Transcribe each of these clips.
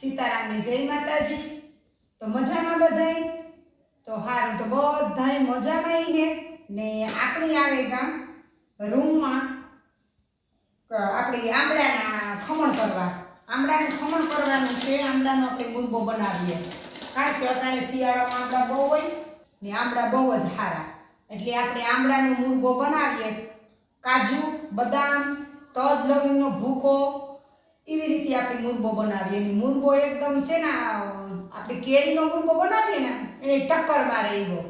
સીતારામની જય માતાજી. તો મજામાં બધાય? તો હારું, તો બધાય મજામાં હે? ને આપણી આવે ગામ રૂમમાં આપણી આંબળાના ખમણ કરવા. આંબળાનું ખમણ કરવાનું છે આંબળાનો આપણે મુરબો બનાવીએ. કારણ કે અટાણે શિયાળામાં આંબળા બહુ હોય ને આંબળા બહુ જ સારા એટલે આપણે આંબળાનો મુરબો બનાવીએ. કાજુ, બદામ, તજ, લવિંગનો ભૂકો એવી રીતે આપણે મુરબો બનાવીએ અને મુરબો એકદમ છે ને આપણે કેરીનો મુરબો બનાવીએ ને, એને ટક્કર મારે એવો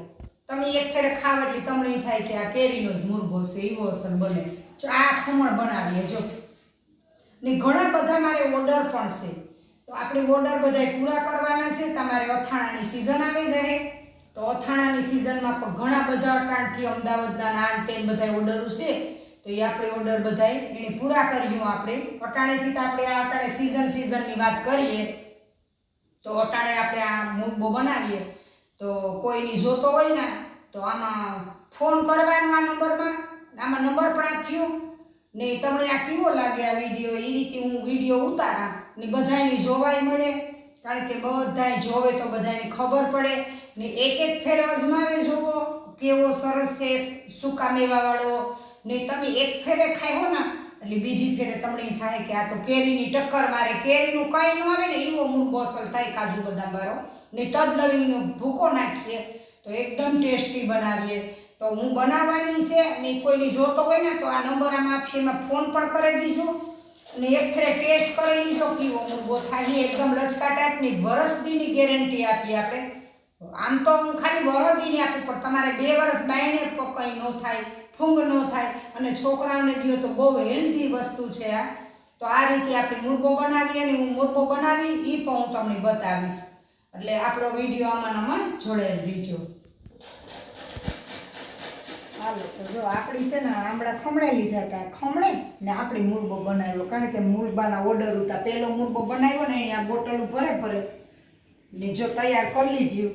તમે એક ફેરે ખાવ એટલે તમને થાય કે આ કેરીનો જ મુરબો છે એવો અસર બને. જો આ ખમણ બનાવીએ, જો. ને ઘણા બધા મારે ઓર્ડર પણ છે. તો આપણે ઓર્ડર બધાય પૂરા કરવાના છે, તમારે અથાણાની સિઝન આવી જાય તો અથાણાની સિઝનમાં પણ ઘણા બધા અટાણથી અમદાવાદના નાન તેન બધા ઓર્ડરો છે. તો એ આપણે ઓર્ડર બધાય એને પૂરા કર્યું આપણે. અટાણેથી તો આપણે આ અટાણે સિઝન સિઝનની વાત કરીએ, તો અટાણે આપણે આ મુરબો બનાવીએ. તો કોઈની જોતો હોય ને, તો આમાં ફોન કરવાનો આ નંબરમાં, આમાં નંબર પણ આપ્યો. ને તમને આ કેવો લાગે આ વીડિયો એ રીતે હું વીડિયો ઉતારા, ને બધાયની જોવાય મળે. કારણ કે બધાય જોવે તો બધાની ખબર પડે. ને એક એક ફેર અજમાવે જોવો, કેવો સરસ છે, સૂકા મેવાવાળો ને તમે એક ફેરે ખાયો ને, એટલે બીજી ફેરે તમને થાય કે આ તો કેરીની ટક્કર મારે, કેરીનું કંઈ ન આવે ને એવો મૂર્ખો અસર થાય કાજુ બદામ વાળો. ને તદ લવિંગનો ભૂકો નાખીએ, તો એકદમ ટેસ્ટી બનાવીએ. તો હું બનાવવાની છે, ને કોઈની જોતો હોય ને, તો આ નંબર આમાં એમાં ફોન પણ કરી દીજો. અને એક ફેરે ટેસ્ટ કરી લીજો કેવો મૂર્ખો થાય એકદમ લચકા ટાઈપની વરસ દીની ગેરંટી આપીએ આપણે. આમ તો હું ખાલી વરદીની આપું, પણ તમારે બે વર્ષ બાયણે કંઈ ન થાય. ફૂંગ ન થાય અને છોકરાઓને દો તો બહુ હેલ્ધી વસ્તુ છે આ. તો આ રીતે આપણે મુરબો બનાવીએ અને હું મુરબો બનાવી એ પણ હું તમને બતાવીશ. એટલે આપણો વીડિયો આમાં આમાં જોડાયેલ રહીજો. હાલો, તો જો આપણી છે ને આમળા ખમણે લીધા હતા. ખમણે ને આપણે મુરબો બનાવ્યો. કારણ કે મુરબાના ઓર્ડર હતા પહેલો મુરબો બનાવ્યો ને એની આ બોટલ ભરે ભરે ને જો તૈયાર કરી લીધું.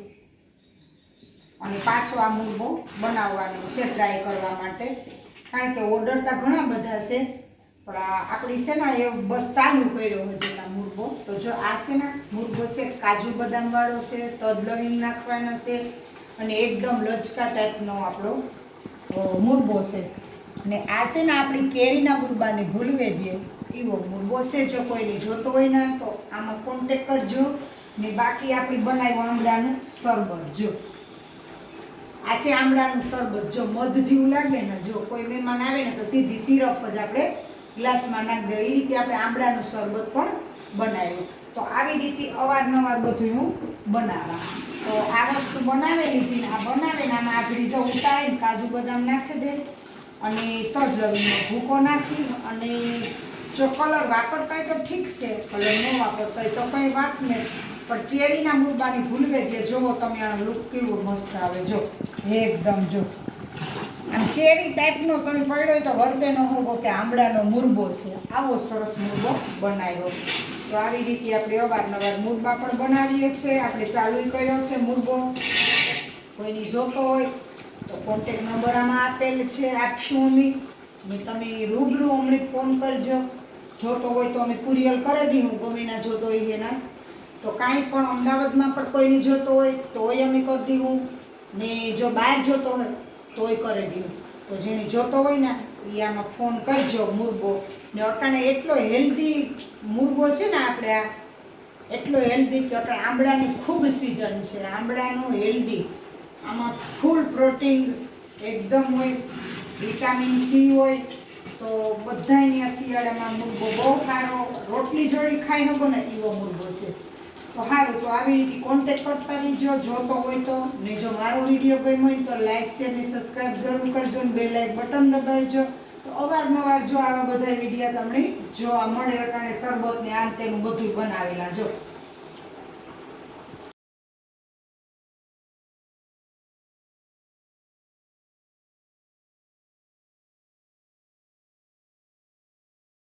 અને પાછો આ મુરબો બનાવવાનો છે ટ્રાય કરવા માટે. કારણ કે ઓર્ડર તો ઘણા બધા છે, પણ આપણી છે ને, એ બસ ચાલુ કર્યો હજી આ મુરબો તો જો આ છે ને મુરબો છે, કાજુ બદામવાળો છે તદ લવિંગ નાખવાના છે, અને એકદમ લચકા ટાઈપનો આપણો મુરબો છે. ને આ છે ને આપણી કેરીના મુરબાને ભૂલવે દે એવો મુરબો છે, જો કોઈને જોતો હોય ને, તો આમાં કોન્ટેક કરજો. ને બાકી આપણી બનાવ્યું આમળાનું સરબત જો. આ છે આમળાનું શરબત જો મધ જેવું લાગે ને, જો કોઈ મહેમાન આવે ને, તો સીધી સિરપ જ આપણે ગ્લાસમાં નાખી દઈએ એ રીતે આપણે આમળાનું શરબત પણ બનાવ્યું. તો આવી રીતે અવારનવાર બધું હું બનાવવા તો આ વસ્તુ બનાવેલી ને, આ બનાવે ને, આમાં આપણી જો ઉતારીને કાજુ બદામ નાખી દે અને તજ લવિંગનો ભૂકો નાખી અને જો કલર વાપરતા હોય તો ઠીક છે, કલર ન વાપરતા હોય તો કંઈ વાત નહીં. પણ કેરીના મુરબાની ભૂલવે દે જોવો તમે આનો લુક કેવો મસ્ત આવે, જો, એકદમ જો. આમ કેરી ટાઈપનો તમે પડ્યો તો વર્તે ન હોવો કે આંબળાનો મુરબો છે, આવો સરસ મુરબો બનાવ્યો. તો આવી રીતે આપણે અવારનવાર મુરબા પણ બનાવીએ છીએ, આપણે ચાલુ કર્યો છે મુરબો કોઈની જોતો હોય તો કોન્ટેક નંબર આમાં આપેલ છે આપ્યું અમે. ને તમે રૂબરૂ અમને ફોન કરજો. જોતો હોય તો અમે કુરિયર કરી દઈએ ગમે ના જોતો હોય એના. તો કાંઈ પણ અમદાવાદમાં પણ કોઈને જોતો હોય, તોય અમે કરી દીધું. ને જો બહાર જોતો હોય, તોય કરી દીધું. તો જેને જોતો હોય ને એ આમાં ફોન કરજો મુરબો ને અટાણે એટલો હેલ્ધી મુરબો છે ને આપણે આ, એટલો હેલ્ધી કે અટાણે આંબળાની ખૂબ સિઝન છે. આંબળાનું હેલ્ધી આમાં ફૂલ પ્રોટીન એકદમ હોય વિટામિન સી હોય, તો બધા અહીંયા શિયાળામાં મુરબો બહુ સારો. રોટલી જોડી ખાઈ શકો ને એવો મુરબો છે. તો સારું તો આવી રીતે કોન્ટેક્ટ કરતા રહીજો. જોતો હોય તો, ને જો મારો વીડિયો ગમ્યો હોય તો લાઈક શેર ને સબસ્ક્રાઈબ જરૂર કરજો ને બે લાઈક બટન દબાવજો. તો અવારનવાર જો આવા બધા વીડિયો તમને જોવા મળે અટાણે શરબત ને આ તેનું બધું બનાવેલા જો.